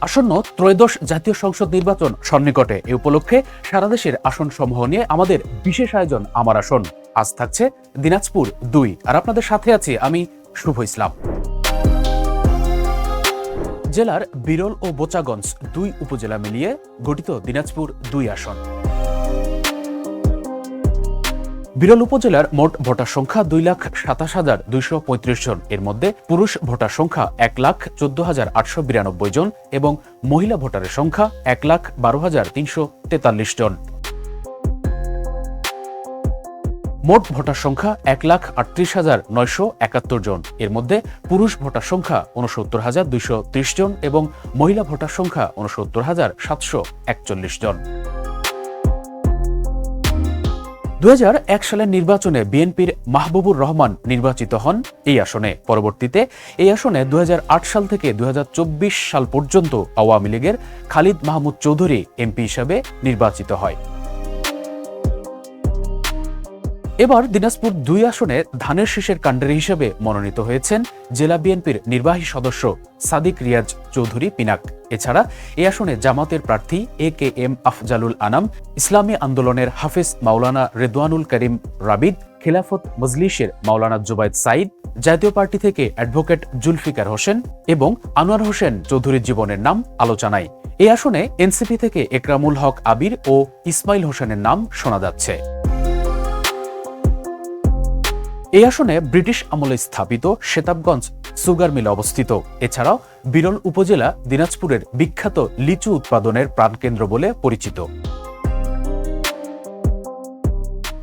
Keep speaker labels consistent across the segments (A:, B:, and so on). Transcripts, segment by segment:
A: আসন্ন ত্রয়োদশ জাতীয় সংসদ নির্বাচন সন্নিকটে। এ উপলক্ষে সারা দেশের আসন সমূহ নিয়ে আমাদের বিশেষ আয়োজন আমার আসন। আজ থাকছে দিনাজপুর দুই। আর আপনাদের সাথে আছি আমি শুভ ইসলাম। জেলার বিরল ও বোচাগঞ্জ দুই উপজেলা মিলিয়ে গঠিত দিনাজপুর দুই আসন। বিরল উপজেলার মোট ভোটার সংখ্যা দুই লাখ সাতাশ হাজার দুইশো পঁয়ত্রিশ জন। এর মধ্যে পুরুষ ভোটার সংখ্যা এক লাখ চোদ্দ হাজার আটশো বিরানব্বই জন এবং মহিলা ভোটারের সংখ্যা এক লাখ বারো হাজার তিনশো তেতাল্লিশ জন। মোট ভোটার সংখ্যা এক লাখ আটত্রিশ হাজার নয়শো একাত্তর জন। এর মধ্যে পুরুষ ভোটার সংখ্যা উনসত্তর হাজার দুইশো ত্রিশ জন এবং মহিলা ভোটার সংখ্যা উনসত্তর হাজার সাতশো একচল্লিশ জন। এক সালের নির্বাচনে বিএনপির মাহবুবুর রহমান নির্বাচিত হন এই আসনে। পরবর্তীতে এই আসনে দু হাজার আট সাল থেকে দুই হাজার চব্বিশ সাল পর্যন্ত আওয়ামী লীগের খালিদ মাহমুদ চৌধুরী এমপি হিসাবে নির্বাচিত হয়। এবার দিনাজপুর দুই আসনে ধানের শীষের কাণ্ডারি হিসেবে মনোনীত হয়েছেন জেলা বিএনপির নির্বাহী সদস্য সাদিক রিয়াজ চৌধুরী পিনাক। এছাড়া এ আসনে জামাতের প্রার্থী A K M Afzalul Anam, ইসলামী আন্দোলনের হাফিজ মাওলানা রেদওয়ানুল করিম রাবিদ, খেলাফত মজলিসের মাওলানা জুবাইদ সাইদ জাতীয় পার্টি থেকে অ্যাডভোকেট জুলফিকার হোসেন এবং আনোয়ার হোসেন চৌধুরীর জীবনের নাম আলোচনায়। এই আসনে এনসিপি থেকে একরামুল হক আবির ও ইসমাইল হোসেনের নাম শোনা যাচ্ছে। এই আসনে ব্রিটিশ আমলে স্থাপিত শেতাবগঞ্জ সুগার মিল অবস্থিত। এছাড়াও বিরল উপজেলা দিনাজপুরের বিখ্যাত লিচু উৎপাদনের প্রাণকেন্দ্র বলে পরিচিত।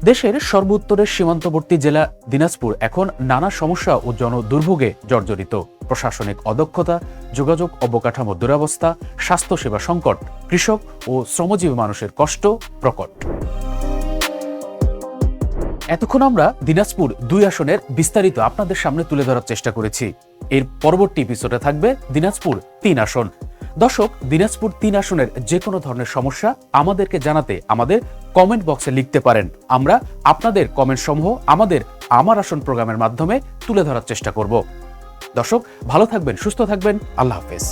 A: দেশের সর্বোত্তরের সীমান্তবর্তী জেলা দিনাজপুর এখন নানা সমস্যা ও জনদুর্ভোগে জর্জরিত। প্রশাসনিক অদক্ষতা, যোগাযোগ অবকাঠামো দুরাবস্থা, স্বাস্থ্যসেবা সংকট, কৃষক ও শ্রমজীবী মানুষের কষ্ট প্রকট। এতক্ষণ আমরা দিনাজপুর দুই আসনের বিস্তারিত আপনাদের সামনে তুলে ধরার চেষ্টা করেছি। এর পরবর্তী এপিসোডে থাকবে দিনাজপুর তিন আসন। দর্শক, দিনাজপুর তিন আসনের যে কোনো ধরনের সমস্যা আমাদেরকে জানাতে আমাদের কমেন্ট বক্সে লিখতে পারেন। আমরা আপনাদের কমেন্ট সমূহ আমাদের আমার আসন প্রোগ্রামের মাধ্যমে তুলে ধরার চেষ্টা করব। দর্শক, ভালো থাকবেন, সুস্থ থাকবেন, আল্লাহ হাফেজ।